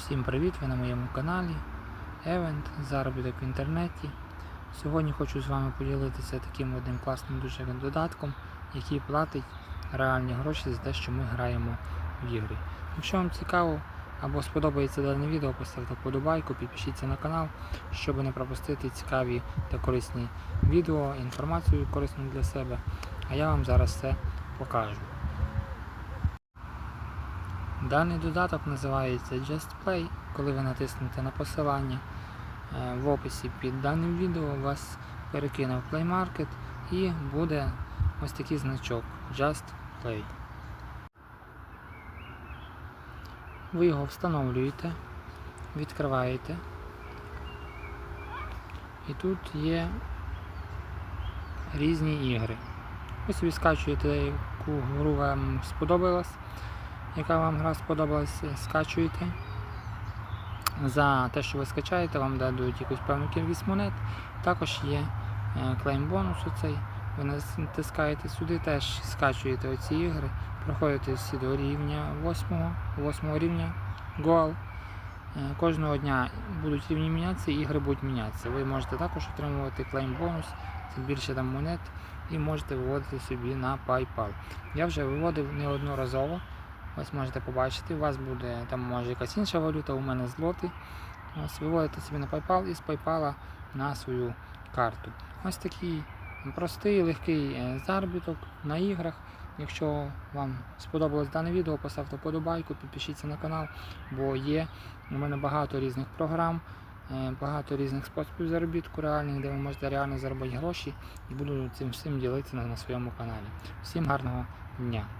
Всім привіт! Ви на моєму каналі Event, заробіток в інтернеті. Сьогодні хочу з вами поділитися таким одним класним дуже додатком, який платить реальні гроші за те, що ми граємо в ігри. Якщо вам цікаво або сподобається дане відео, поставте вподобайку, підпишіться на канал, щоб не пропустити цікаві та корисні відео, інформацію корисну для себе. А я вам зараз це покажу. Даний додаток називається Just Play. Коли ви натиснете на посилання е, в описі під даним відео, вас перекине в Play Market і буде ось такий значок Just Play. Ви його встановлюєте, відкриваєте. І тут є різні ігри. Ви собі скачуєте, яку гру вам сподобалась яка вам гра сподобалась, скачуєте. За те, що ви скачаєте, вам дадуть якусь певну кількість монет. Також є клейм бонус оцей. Ви натискаєте сюди, теж скачуєте оці ігри, проходите всі до рівня 8, 8 рівня Goal. Е, Кожного дня будуть рівні мінятися, ігри будуть мінятися. Ви можете також отримувати клейм бонус, це більше там монет, і можете виводити собі на PayPal. Я вже виводив неодноразово. Ось можете побачити, у вас буде там може якась інша валюта, у мене злоти. Ось виводите собі на PayPal і з PayPal на свою карту. Ось такий простий, легкий е, заробіток на іграх. Якщо вам сподобалось дане відео, поставте вподобайку, підпишіться на канал, бо є у мене багато різних програм, е, багато різних способів заробітку реальних, де ви можете реально заробити гроші і буду цим всім ділитися на своєму каналі. Всім гарного дня!